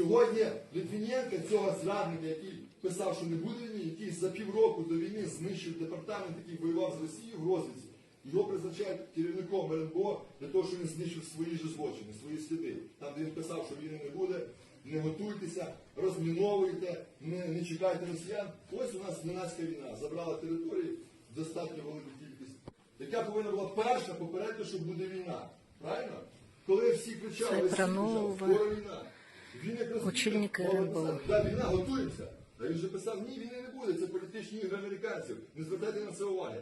Сьогодні Литвиненко, цього зрадника, який писав, що не буде війни, який за півроку до війни знищив департамент, який воював з Росією в розвідці, його призначають керівником РНБО для того, щоб він знищив свої ж злочини, свої сліди. Там, де він писав, що війни не буде, не готуйтеся, розміновуйте, не, не чекайте росіян. Ось у нас Ненацька війна забрала території достатньо велику кількість, яка повинна була перша попередити, що буде війна. Правильно? Коли всі кричали, всі кричали, скоро війна. Очільник РНБО. Да, війна готується. А він же писав, ні, війни не буде, це політичні ігри американців. Не звертайте на це уваги.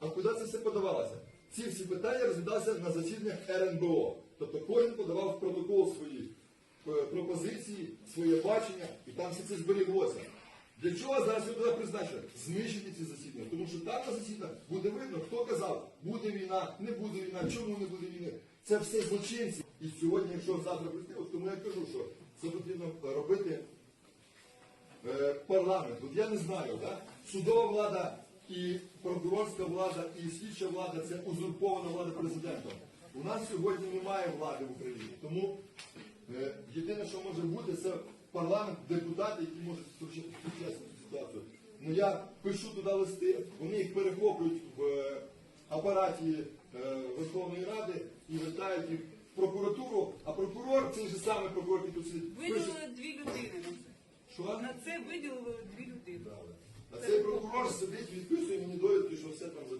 А куди це все подавалося? Ці всі питання розглядалися на засіданнях РНБО. Тобто кожен подавав в протокол свої е, пропозиції, своє бачення, і там все це зберіглося. Для чого зараз ви туди призначили? Знищити ці засідання. Тому що там на засіданнях буде видно, хто казав, буде війна, не буде війна, чому не буде війни. Це все злочинці. І сьогодні, якщо завтра прийти, от тому я кажу, що це потрібно робити е, парламент. От я не знаю, да? судова влада і прокурорська влада, і слідча влада це узурпована влада президентом. У нас сьогодні немає влади в Україні. Тому е, єдине, що може бути, це парламент, депутати, які можуть цю ситуацію. Ну я пишу туди листи, вони їх перехоплюють в е, апараті е, Верховної Ради і вертають їх прокуратуру, а прокурор, цей же самий прокурор, тут Виділили дві людини на це. що На це виділили дві людини. а цей прокурор сидить, відписує мені довідки, що все там законно.